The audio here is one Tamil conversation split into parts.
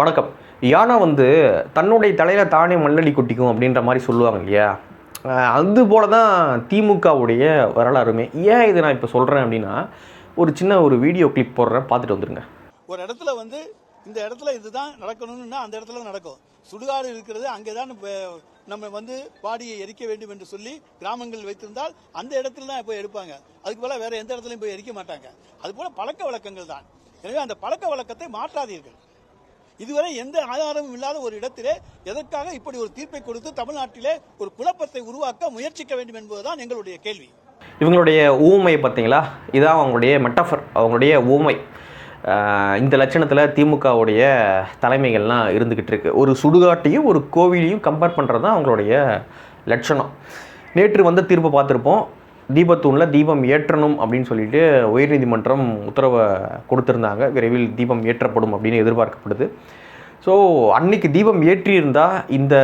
வணக்கம். யானை வந்து தன்னுடைய தலையில் தானே மண்ணடி கொட்டிக்கும் அப்படின்ற மாதிரி சொல்லுவாங்க இல்லையா? அது போல தான் திமுகவுடைய வரலாறுமே. ஏன் இதை நான் இப்போ சொல்கிறேன் அப்படின்னா ஒரு சின்ன ஒரு வீடியோ கிளிப் போடுறேன் பார்த்துட்டு வந்துருங்க. ஒரு இடத்துல வந்து இந்த இடத்துல இதுதான் நடக்கணும்னா அந்த இடத்துல நடக்கும். சுடுகாடு இருக்கிறது அங்கே தான் நம்ம வந்து பாடியை எரிக்க வேண்டும் என்று சொல்லி கிராமங்கள் வைத்திருந்தால் அந்த இடத்துல தான் போய் எடுப்பாங்க. அதுக்கு போல வேற எந்த இடத்துலையும் போய் எரிக்க மாட்டாங்க. அது போல பழக்க வழக்கங்கள் தான். எனவே அந்த பழக்க வழக்கத்தை மாற்றாதீர்கள். இதுவரை எந்த ஆதாரமும் இல்லாத ஒரு இடத்திலே எதற்காக இப்படி ஒரு தீர்ப்பை கொடுத்து தமிழ்நாட்டிலே ஒரு குழப்பத்தை உருவாக்க முயற்சிக்க வேண்டும் என்பதுதான் எங்களுடைய கேள்வி. இவங்களுடைய ஊமை பார்த்தீங்களா? இதான் அவங்களுடைய மெட்டஃபர் அவங்களுடைய ஊமை. இந்த லட்சணத்தில் திமுகவுடைய தலைமைகள்லாம் இருந்துக்கிட்டு இருக்கு. ஒரு சுடுகாட்டையும் ஒரு கோவிலையும் கம்பேர் பண்ணுறது தான் அவங்களுடைய லட்சணம். நேற்று வந்த தீர்ப்பை பார்த்துருப்போம். தீபத்தூணில் தீபம் ஏற்றணும் அப்படின்னு சொல்லிட்டு உயர்நீதிமன்றம் உத்தரவை கொடுத்துருந்தாங்க. விரைவில் தீபம் ஏற்றப்படும் அப்படின்னு எதிர்பார்க்கப்படுது. ஸோ அன்னைக்கு தீபம் ஏற்றியிருந்தா இந்த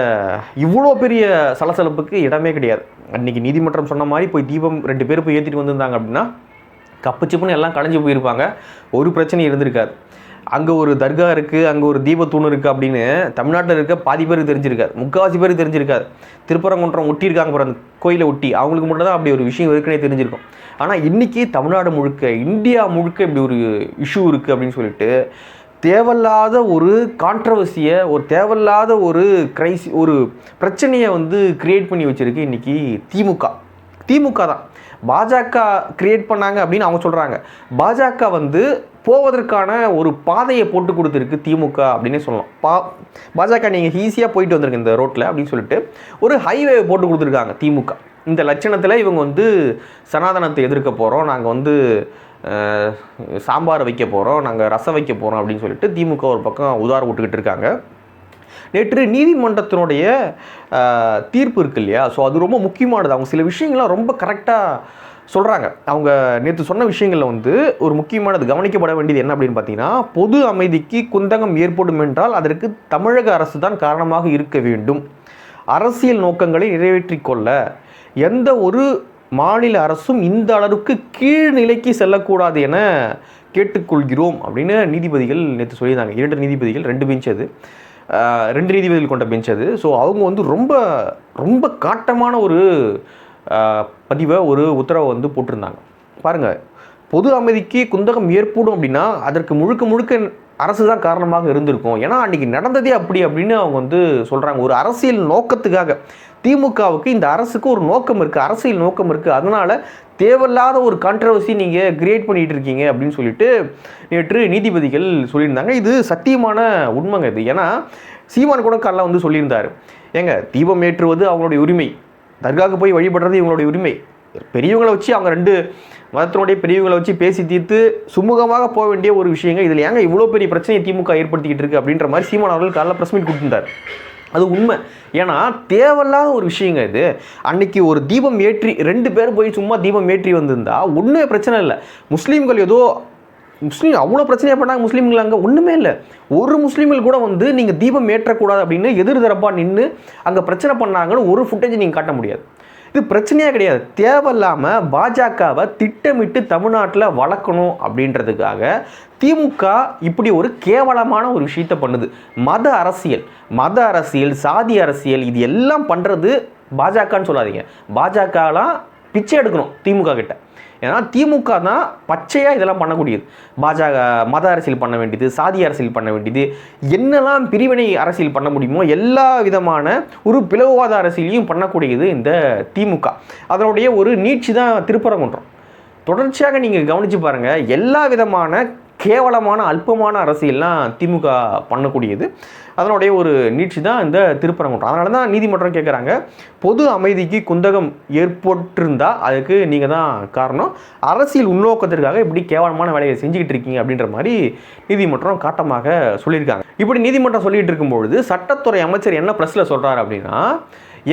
இவ்வளோ பெரிய சலசலப்புக்கு இடமே கிடையாது. அன்னைக்கு நீதிமன்றம் சொன்ன மாதிரி போய் தீபம் ரெண்டு பேர் போய் ஏற்றிட்டு வந்திருந்தாங்க அப்படின்னா கப்பு சிப்புன்னு எல்லாம் களைஞ்சு போயிருப்பாங்க. ஒரு பிரச்சனையும் இருந்திருக்காது. அங்கே ஒரு தர்கா இருக்குது அங்கே ஒரு தீபத்தூண் இருக்குது அப்படின்னு தமிழ்நாட்டில் இருக்க பாதி பேருக்கு தெரிஞ்சிருக்காது முக்கால்வாசி பேருக்கு தெரிஞ்சிருக்காது திருப்பரங்குன்றம் ஒட்டியிருக்காங்க பாரு அந்த கோயிலை ஒட்டி. அவங்களுக்கு மட்டும் தான் அப்படி ஒரு விஷயம் இருக்குன்னே தெரிஞ்சிருக்கும். ஆனால் இன்றைக்கி தமிழ்நாடு முழுக்க இந்தியா முழுக்க இப்படி ஒரு இஷ்யூ இருக்குது அப்படின்னு சொல்லிட்டு தேவையில்லாத ஒரு கான்ட்ரவர்சியை ஒரு தேவையில்லாத ஒரு கிரைசி ஒரு பிரச்சனையை வந்து கிரியேட் பண்ணி வச்சுருக்கு இன்றைக்கி திமுக. திமுக தான். பாஜக கிரியேட் பண்ணாங்க அப்படின்னு அவங்க சொல்கிறாங்க பாஜக வந்து போவதற்கான ஒரு பாதையை போட்டு கொடுத்துருக்கு திமுக அப்படின்னே சொல்லலாம். பா பாஜக நீங்கள் ஈஸியாக போயிட்டு வந்திருக்கு இந்த ரோட்டில் அப்படின்னு சொல்லிட்டு ஒரு ஹைவே போட்டு கொடுத்துருக்காங்க திமுக. இந்த லட்சணத்தில் இவங்க வந்து சனாதனத்தை எதிர்க்க போகிறோம் நாங்கள் வந்து சாம்பார் வைக்க போகிறோம் நாங்கள் ரசம் வைக்க போகிறோம் அப்படின்னு சொல்லிட்டு திமுக ஒரு பக்கம் உதார விட்டுக்கிட்டு இருக்காங்க. நேற்று நீதிமன்றத்தினுடைய தீர்ப்பு இருக்கு இல்லையா? ஸோ அது ரொம்ப முக்கியமானது. அவங்க சில விஷயங்கள்லாம் ரொம்ப கரெக்டாக சொல்கிறாங்க அவங்க நேற்று சொன்ன விஷயங்களில் வந்து ஒரு முக்கியமானது கவனிக்கப்பட வேண்டியது என்ன அப்படின்னு பார்த்தீங்கன்னா பொது அமைதிக்கு குந்தகம் ஏற்படும் என்றால் அதற்கு தமிழக அரசு தான் காரணமாக இருக்க வேண்டும். அரசியல் நோக்கங்களை நிறைவேற்றிக் கொள்ள எந்த ஒரு மாநில அரசும் இந்த அளவுக்கு கீழ்நிலைக்கு செல்லக்கூடாது என கேட்டுக்கொள்கிறோம் அப்படின்னு நீதிபதிகள் நேற்று சொல்லியிருந்தாங்க. இரண்டு நீதிபதிகள் ரெண்டு பெஞ்ச் அது. ரெண்டு நீதிபதிகள் கொண்ட பெஞ்ச் அது. ஸோ அவங்க வந்து ரொம்ப ரொம்ப காட்டமான ஒரு பதிவை ஒரு உத்தரவை வந்து போட்டிருந்தாங்க. பாருங்கள் பொது அமைதிக்கு குந்தகம் ஏற்படும் அப்படின்னா அதற்கு முழுக்க முழுக்க அரசு தான் காரணமாக இருந்திருக்கும். ஏன்னா அன்றைக்கி நடந்ததே அப்படி அப்படின்னு அவங்க வந்து சொல்கிறாங்க ஒரு அரசியல் நோக்கத்துக்காக. திமுகவுக்கு இந்த அரசுக்கு ஒரு நோக்கம் இருக்குது அரசியல் நோக்கம் இருக்குது அதனால் தேவையில்லாத ஒரு கான்ட்ரவர்சி நீங்கள் கிரியேட் பண்ணிகிட்டு இருக்கீங்க அப்படின்னு சொல்லிட்டு நேற்று நீதிபதிகள் சொல்லியிருந்தாங்க. இது சத்தியமான உண்மைங்க இது. ஏன்னா சீமான் கூட காலைல வந்து சொல்லியிருந்தார். ஏங்க தீபம் ஏற்றுவது அவங்களுடைய உரிமை. தர்காவுக்கு போய் வழிபடுறது இவங்களுடைய உரிமை. பெரியவங்களை வச்சு அவங்க ரெண்டு மதத்தினுடைய பெரியவங்களை வச்சு பேசி தீர்த்து சுமூகமாக போக வேண்டிய ஒரு விஷயங்க. இதில் ஏங்க இவ்வளோ பெரிய பிரச்சனையை திமுக ஏற்படுத்திக்கிட்டு இருக்கு அப்படின்ற மாதிரி சீமான் அவர்கள் காலைல ப்ரெஸ் மீட் கொடுத்துருந்தார். அது உண்மை. ஏன்னா தேவையில்லாத ஒரு விஷயங்க இது. அன்னைக்கு ஒரு தீபம் ஏற்றி ரெண்டு பேர் போய் சும்மா தீபம் ஏற்றி வந்திருந்தா ஒன்றுமே பிரச்சனை இல்லை. முஸ்லீம்கள் ஏதோ முஸ்லீம் அவ்வளோ பிரச்சனையாக பண்ணாங்க முஸ்லீம்கள் அங்கே ஒன்றுமே இல்லை. ஒரு முஸ்லீம்கள் கூட வந்து நீங்கள் தீபம் ஏற்றக்கூடாது அப்படின்னு எதிர் தரப்பாக நின்று அங்கே பிரச்சனை பண்ணாங்கன்னு ஒரு ஃபுட்டேஜ் நீங்கள் காட்ட முடியாது. இது பிரச்சனையாக கிடையாது. தேவையில்லாமல் பாஜகவை திட்டமிட்டு தமிழ்நாட்டில் வளர்க்கணும் அப்படின்றதுக்காக திமுக இப்படி ஒரு கேவலமான ஒரு விஷயத்தை பண்ணுது. மத அரசியல் மத அரசியல் சாதி அரசியல் இது எல்லாம் பண்ணுறது பாஜகன்னு சொல்லாதீங்க. பாஜகலாம் பிச்சை எடுக்கணும் திமுக கிட்ட. ஏன்னா திமுக தான் பச்சையாக இதெல்லாம் பண்ணக்கூடியது. பாஜக மத அரசியல் பண்ண வேண்டியது சாதி அரசியல் பண்ண வேண்டியது என்னெல்லாம் பிரிவினை அரசியல் பண்ண முடியுமோ எல்லா விதமான ஒரு பிளவுவாத அரசியலையும் பண்ணக்கூடியது இந்த திமுக. அதனுடைய ஒரு நீட்சி தான் திருப்பரங்குன்றம். தொடர்ச்சியாக நீங்கள் கவனித்து பாருங்கள் எல்லா விதமான கேவலமான அல்பமான அரசியல்லாம் திமுக பண்ணக்கூடியது. அதனுடைய ஒரு நீட்சி தான் இந்த திருப்பரங்குன்றம். அதனால தான் நீதிமன்றம் கேட்குறாங்க பொது அமைதிக்கு குந்தகம் ஏற்பட்டிருந்தால் அதுக்கு நீங்கள் தான் காரணம். அரசியல் உள்நோக்கத்திற்காக இப்படி கேவலமான வேலையை செஞ்சுக்கிட்டு இருக்கீங்க அப்படின்ற மாதிரி நீதிமன்றம் காட்டமாக சொல்லியிருக்காங்க. இப்படி நீதிமன்றம் சொல்லிகிட்டு இருக்கும்பொழுது சட்டத்துறை அமைச்சர் என்ன ப்ரெஸ்ஸில் சொல்கிறார் அப்படின்னா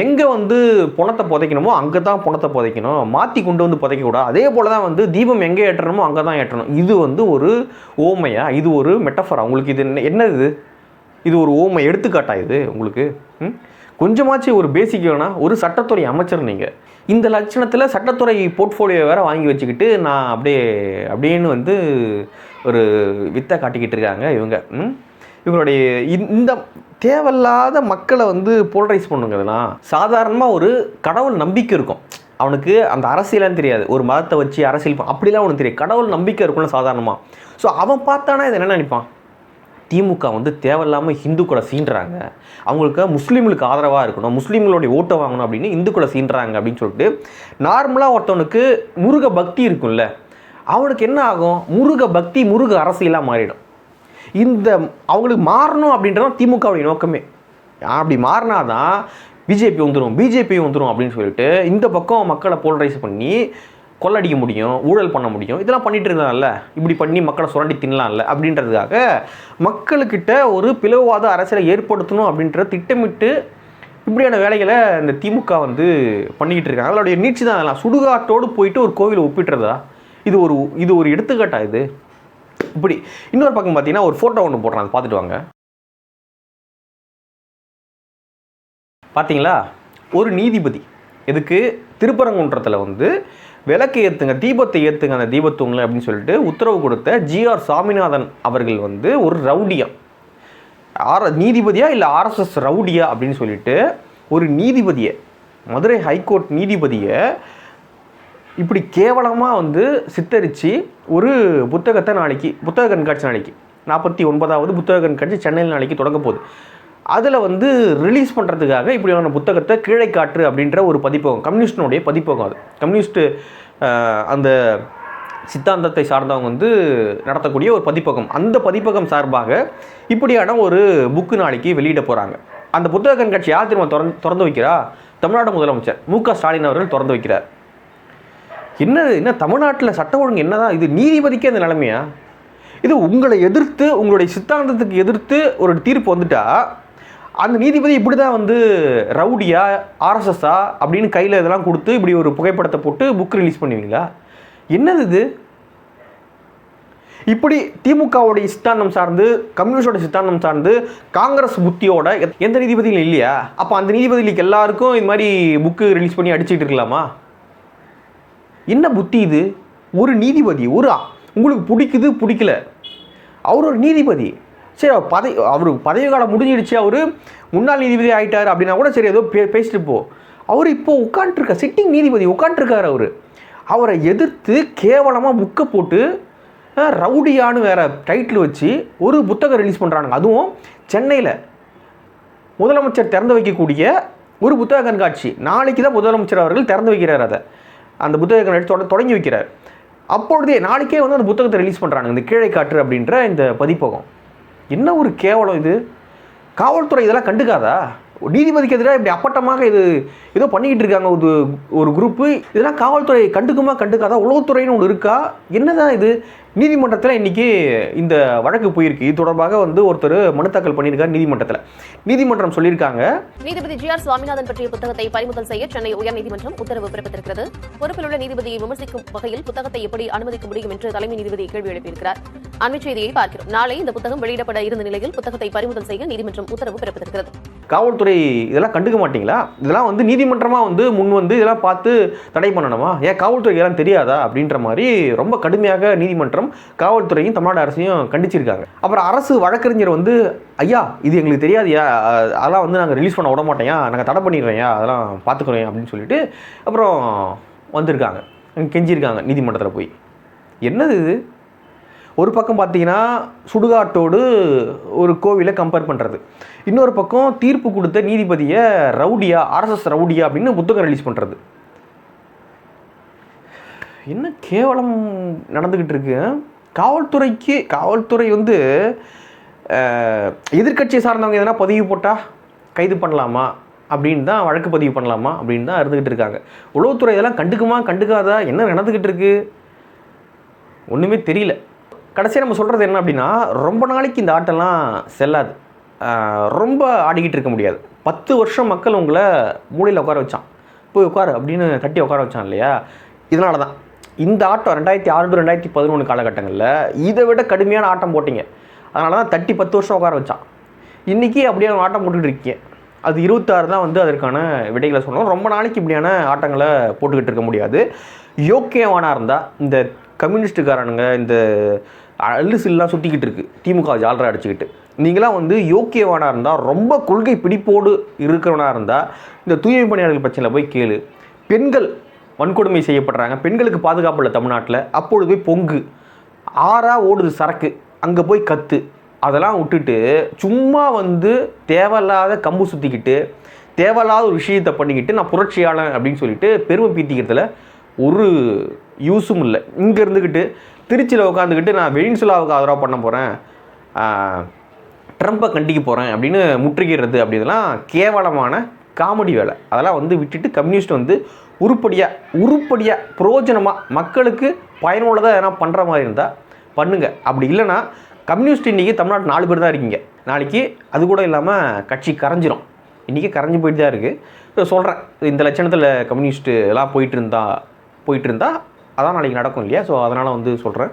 எங்கே வந்து பணத்தை புதைக்கணுமோ அங்கே தான் பணத்தை புதைக்கணும். மாற்றி கொண்டு வந்து புதைக்கக்கூடாது. அதே போல் தான் வந்து தீபம் எங்கே ஏற்றணுமோ அங்கே தான் ஏற்றணும். இது வந்து ஒரு ஓமையா? இது ஒரு மெட்டஃபரா உங்களுக்கு இது என்ன என்ன இது? இது ஒரு ஓமை எடுத்துக்காட்டா இது உங்களுக்கு? ம்? கொஞ்சமாச்சு ஒரு பேசிக் வேணா ஒரு சட்டத்துறை அமைச்சர் நீங்கள் இந்த லட்சணத்தில் சட்டத்துறை போர்ட்ஃபோலியோ வேற வாங்கி வச்சுக்கிட்டு நான் அப்படியே அப்படின்னு வந்து ஒரு வித்தை காட்டிக்கிட்டு இருக்காங்க இவங்க. இவங்களுடைய இந்த தேவையில்லாத மக்களை வந்து போலரைஸ் பண்ணுங்கிறதுனா சாதாரணமாக ஒரு கடவுள் நம்பிக்கை இருக்கும். அவனுக்கு அந்த அரசியலாம் தெரியாது. ஒரு மதத்தை வச்சு அரசியல் அப்படிலாம் அவனுக்கு தெரியாது. கடவுள் நம்பிக்கை இருக்கும்ல சாதாரணமாக ஸோ அவன் பார்த்தானா இதை என்ன நினைப்பான்? திமுக வந்து தேவையில்லாமல் இந்துக்களை சீண்டுறாங்க. அவங்களுக்கு முஸ்லீம்களுக்கு ஆதரவாக இருக்கணும். முஸ்லீம்களுடைய ஓட்டை வாங்கணும் அப்படின்னு இந்துக்களை சீண்டுறாங்க அப்படின்னு சொல்லிட்டு நார்மலாக ஒருத்தவனுக்கு முருக பக்தி இருக்கும்ல. அவனுக்கு என்ன ஆகும்? முருக பக்தி முருக அரசியலாக மாறிடும். இந்த அவங்களுக்கு மாறணும் அப்படின்றது திமுகவுடைய நோக்கமே. அப்படி மாறினாதான் பிஜேபி வந்துடும் பிஜேபி வந்துடும் அப்படின்னு சொல்லிட்டு இந்த பக்கம் மக்களை போலரைஸ் பண்ணி கொள்ளடிக்க முடியும் ஊழல் பண்ண முடியும். இதெல்லாம் பண்ணிட்டு இருந்தாங்கல்ல. இப்படி பண்ணி மக்களை சுரண்டி தின்னலாம்ல அப்படின்றதுக்காக மக்களுக்கிட்ட ஒரு பிளவுவாத அரசியலை ஏற்படுத்தணும் அப்படின்ற திட்டமிட்டு இப்படியான வேலைகளை இந்த திமுக வந்து பண்ணிக்கிட்டு இருக்காங்க. அதோடைய நீட்சி தான் அதெல்லாம். சுடுகாட்டோடு போயிட்டு ஒரு கோவிலை ஒப்பிட்டுறதா இது ஒரு இது ஒரு எடுத்துக்காட்டா இது? இப்படி இன்னொரு பக்கம் பார்த்தீங்கன்னா ஒரு ஃபோட்டோ ஒன்று போடுறாங்க பார்த்துட்டு வாங்க. பார்த்தீங்களா? ஒரு நீதிபதி. எதுக்கு? திருப்பரங்குன்றத்தில் வந்து விளக்கு ஏற்றுங்க தீபத்தை ஏற்றுங்க அந்த தீபத்தூணில் அப்படின்னு சொல்லிட்டு உத்தரவு கொடுத்த ஜிஆர் சாமிநாதன் அவர்கள் வந்து ஒரு ரவுடியா. ஆர் நீதிபதியா இல்லை ஆர்எஸ்எஸ் ரவுடியா அப்படின்னு சொல்லிட்டு ஒரு நீதிபதியை மதுரை ஹைகோர்ட் நீதிபதியை இப்படி கேவலமாக வந்து சித்தரித்து ஒரு புத்தகத்தை நாளைக்கு புத்தக கண்காட்சி நாளைக்கு நாற்பத்தி ஒன்பதாவது புத்தக கண்காட்சி சென்னையில் நாளைக்கு தொடங்க போகுது. அதில் வந்து ரிலீஸ் பண்ணுறதுக்காக இப்படியான புத்தகத்தை கீழே காற்று அப்படின்ற ஒரு பதிப்பகம் கம்யூனிஸ்டினுடைய பதிப்பகம் அது. கம்யூனிஸ்ட் அந்த சித்தாந்தத்தை சார்ந்தவங்க வந்து நடத்தக்கூடிய ஒரு பதிப்பகம். அந்த பதிப்பகம் சார்பாக இப்படியான ஒரு புக்கு நாளைக்கு வெளியிட போகிறாங்க அந்த புத்தக கண்காட்சி யார் திரும்ப திறந்து திறந்து வைக்கிறா? தமிழ்நாடு முதலமைச்சர் மு க ஸ்டாலின் அவர்கள் திறந்து வைக்கிறார். என்ன என்ன தமிழ்நாட்டில் சட்ட ஒழுங்கு என்னதான்? இது நீதிபதிக்கே அந்த நிலைமையா? இது உங்களை எதிர்த்து உங்களுடைய சித்தாந்தத்துக்கு எதிர்த்து ஒரு தீர்ப்பு வந்துட்டா அந்த நீதிபதி இப்படி தான் வந்து ரவுடியா ஆர்எஸ்எஸ்ஸா அப்படின்னு கையில் இதெல்லாம் கொடுத்து இப்படி ஒரு புகைப்படத்தை போட்டு புக் ரிலீஸ் பண்ணுவீங்களா? என்னது இது? இப்படி திமுகவுடைய சித்தாந்தம் சார்ந்து கம்யூனிஸ்டோட சித்தாந்தம் சார்ந்து காங்கிரஸ் புத்தியோட எத்- எந்த நீதிபதியும் இல்லையா? அப்போ அந்த நீதிபதிகளுக்கு எல்லாருக்கும் இது மாதிரி புக்கு ரிலீஸ் பண்ணி அடிச்சுட்டு இருக்கலாமா? என்ன புத்தி இது? ஒரு நீதிபதி ஒரு உங்களுக்கு பிடிக்குது பிடிக்கல. அவர் ஒரு நீதிபதி. சரி அவர் பதவி அவர் பதவி காலம் முடிஞ்சிடுச்சு அவர் முன்னாள் நீதிபதி ஆகிட்டார் அப்படின்னா கூட சரி ஏதோ பே பேசிட்டு போ. அவர் இப்போ உட்காண்ட்ருக்க சிட்டிங் நீதிபதி உட்காண்ட்ருக்கார் அவர். அவரை எதிர்த்து கேவலமாக புக்கை போட்டு ரவுடியான்னு வேற டைட்டில் வச்சு ஒரு புத்தகம் ரிலீஸ் பண்ணுறாங்க அதுவும் சென்னையில். முதலமைச்சர் திறந்து வைக்கக்கூடிய ஒரு புத்தக கண்காட்சி. நாளைக்கு தான் முதலமைச்சர் அவர்கள் திறந்து வைக்கிறார் அதை. அந்த புத்தக கண்காட்சி தொட தொடங்கி வைக்கிறார். அப்பொழுதே நாளைக்கே வந்து அந்த புத்தகத்தை ரிலீஸ் பண்ணுறாங்க இந்த கீழே காற்று அப்படின்ற இந்த பதிப்பகம். என்ன ஒரு கேவலம் இது? காவல்துறை இதெல்லாம் கண்டுக்காதா? நீதிபதிக்கு எதிராக இப்படி அப்பட்டமாக இது ஏதோ பண்ணிக்கிட்டு இருக்காங்க ஒரு ஒரு குரூப்பு இதெல்லாம் காவல்துறை கண்டுக்குமா கண்டுக்காதா? உளவுத்துறைன்னு ஒன்று இருக்கா? என்னதான் இது? நீதிமன்றத்தில் இன்னைக்கு இந்த வழக்கு போயிருக்கு. இது தொடர்பாக வந்து ஒருத்தர் மனு தாக்கல் பண்ணியிருக்காரு நீதிமன்றத்தில். நீதிமன்றம் சொல்லியிருக்காங்க. நீதிபதி ஜி ஆர் சுவாமிநாதன் பற்றிய புத்தகத்தை பறிமுதல் செய்ய சென்னை உயர்நீதிமன்றம் உத்தரவு பிறப்பித்திருக்கிறது. பொறுப்பில் உள்ள நீதிபதியை விமர்சிக்கும் வகையில் புத்தகத்தை எப்படி அனுமதிக்க முடியும் என்று தலைமை நீதிபதி கேள்வி எழுப்பியிருக்கிறார். அண்மை செய்தியை பார்க்கிறோம். நாளை இந்த புத்தகம் வெளியிடப்பட இருந்த நிலையில் புத்தகத்தை பறிமுதல் செய்ய நீதிமன்றம் உத்தரவு பிறப்பித்திருக்கிறது. காவல்துறை இதெல்லாம் கண்டுக்க மாட்டீங்களா? இதெல்லாம் வந்து நீதிமன்றமாக வந்து முன் வந்து இதெல்லாம் பார்த்து தடை பண்ணணுமா? ஏன் காவல்துறை இதெல்லாம் தெரியாதா? அப்படின்ற மாதிரி ரொம்ப கடுமையாக நீதிமன்றம் காவல்துறையும் தமிழ்நாடு அரசையும் கண்டிச்சிருக்காங்க. அப்புறம் அரசு வழக்கறிஞர் வந்து ஐயா இது எங்களுக்கு தெரியாதுயா அதெல்லாம் வந்து நாங்கள் ரிலீஸ் பண்ண விட மாட்டேயா நாங்கள் தடை பண்ணிடுறோம்யா. அதெல்லாம் பார்த்துக்குறோம் அப்படின்னு சொல்லிட்டு அப்புறம் வந்திருக்காங்க. கெஞ்சிருக்காங்க நீதிமன்றத்தில் போய். என்னது இது? ஒரு பக்கம் பார்த்தீங்கன்னா சுடுகாட்டோடு ஒரு கோவிலை கம்பேர் பண்ணுறது இன்னொரு பக்கம் தீர்ப்பு கொடுத்த நீதிபதியை ரவுடியா ஆர்எஸ்எஸ் ரவுடியா அப்படின்னு புத்தகம் ரிலீஸ் பண்ணுறது என்ன கேவலம் நடந்துக்கிட்டு இருக்கு காவல்துறைக்கு காவல்துறை வந்து எதிர்கட்சியை எதிர்க்கட்சியை சார்ந்தவங்க எதனா பதிவு போட்டால் கைது பண்ணலாமா? அப்படின்னு தான் வழக்கு பதிவு பண்ணலாமா? அப்படின்னு தான் இருந்துக்கிட்டு இருக்காங்க. உளவுத்துறை இதெல்லாம் கண்டுக்குமா கண்டுக்காதா? என்ன நடந்துக்கிட்டு இருக்கு ஒன்றுமே தெரியல. கடைசியாக நம்ம சொல்கிறது என்ன அப்படின்னா ரொம்ப நாளைக்கு இந்த ஆட்டெல்லாம் செல்லாது. ரொம்ப ஆடிக்கிட்டு இருக்க முடியாது. பத்து வருஷம் மக்கள் உங்களை மூலையில் உட்கார வச்சான். போய் உட்காரு அப்படின்னு தட்டி உட்கார வச்சான் இல்லையா? இதனால தான் இந்த ஆட்டம் ரெண்டாயிரத்தி ஆறு டு ரெண்டாயிரத்தி பதினொன்று காலகட்டங்களில் இதை விட கடுமையான ஆட்டம் போட்டிங்க. அதனால தான் தட்டி பத்து வருஷம் உட்கார வச்சான். இன்றைக்கி அப்படியே ஆட்டம் போட்டுக்கிட்டு இருக்கீங்க. அது இருபத்தாறு தான் வந்து அதற்கான விடைகளை சொல்லணும். ரொம்ப நாளைக்கு இப்படியான ஆட்டங்களை போட்டுக்கிட்டு இருக்க முடியாது. யோக்கியவானா இருந்தால் இந்த கம்யூனிஸ்ட்டுக்காரனுங்க இந்த அழுசுலாம் சுற்றிக்கிட்டு இருக்குது திமுக ஜாலராக அடிச்சுக்கிட்டு. நீங்களாம் வந்து யோக்கியவானாக இருந்தால் ரொம்ப கொள்கை பிடிப்போடு இருக்கிறவனாக இருந்தால் இந்த தூய்மை பணியாளர்கள் பிரச்சனையில் போய் கேளு. பெண்கள் வன்கொடுமை செய்யப்படுறாங்க. பெண்களுக்கு பாதுகாப்பு இல்லை தமிழ்நாட்டில். அப்பொழுது போய் பொங்கு. ஆறாக ஓடுது சரக்கு. அங்கே போய் கத்து. அதெல்லாம் விட்டுட்டு சும்மா வந்து தேவையில்லாத கம்பு சுற்றிக்கிட்டு தேவையில்லாத ஒரு விஷயத்தை பண்ணிக்கிட்டு நான் புரட்சியாளன் அப்படின்னு சொல்லிட்டு பெருமை பீத்திக்கிறதுல ஒரு யூஸும் இல்லை. இங்கே இருந்துக்கிட்டு திருச்சியில் உட்காந்துக்கிட்டு நான் வெனிசுலாவுக்கு ஆதரவாக பண்ண போகிறேன் ட்ரம்ப்பை கண்டிக்க போகிறேன் அப்படின்னு முற்றுகிறது அப்படின்லாம் கேவலமான காமெடி வேலை. அதெல்லாம் வந்து விட்டுட்டு கம்யூனிஸ்ட் வந்து உருப்படியாக உருப்படியாக புரோஜனமாக மக்களுக்கு பயனுள்ளதாக எதனா பண்ணுற மாதிரி இருந்தால் பண்ணுங்கள் அப்படி இல்லைன்னா கம்யூனிஸ்ட் இன்றைக்கி தமிழ்நாட்டு நாலு பேர் தான் இருக்கீங்க. நாளைக்கு அது கூட இல்லாமல் கட்சி கரைஞ்சிரும். இன்றைக்கி கரைஞ்சி போயிட்டு தான் இருக்குது சொல்கிறேன் இந்த லட்சணத்தில் கம்யூனிஸ்ட்டு எல்லாம் போயிட்டு இருந்தால் போயிட்டு இருந்தால் அதான் நாளைக்கு நடக்கும் இல்லையா? ஸோ அதனால் வந்து சொல்கிறேன்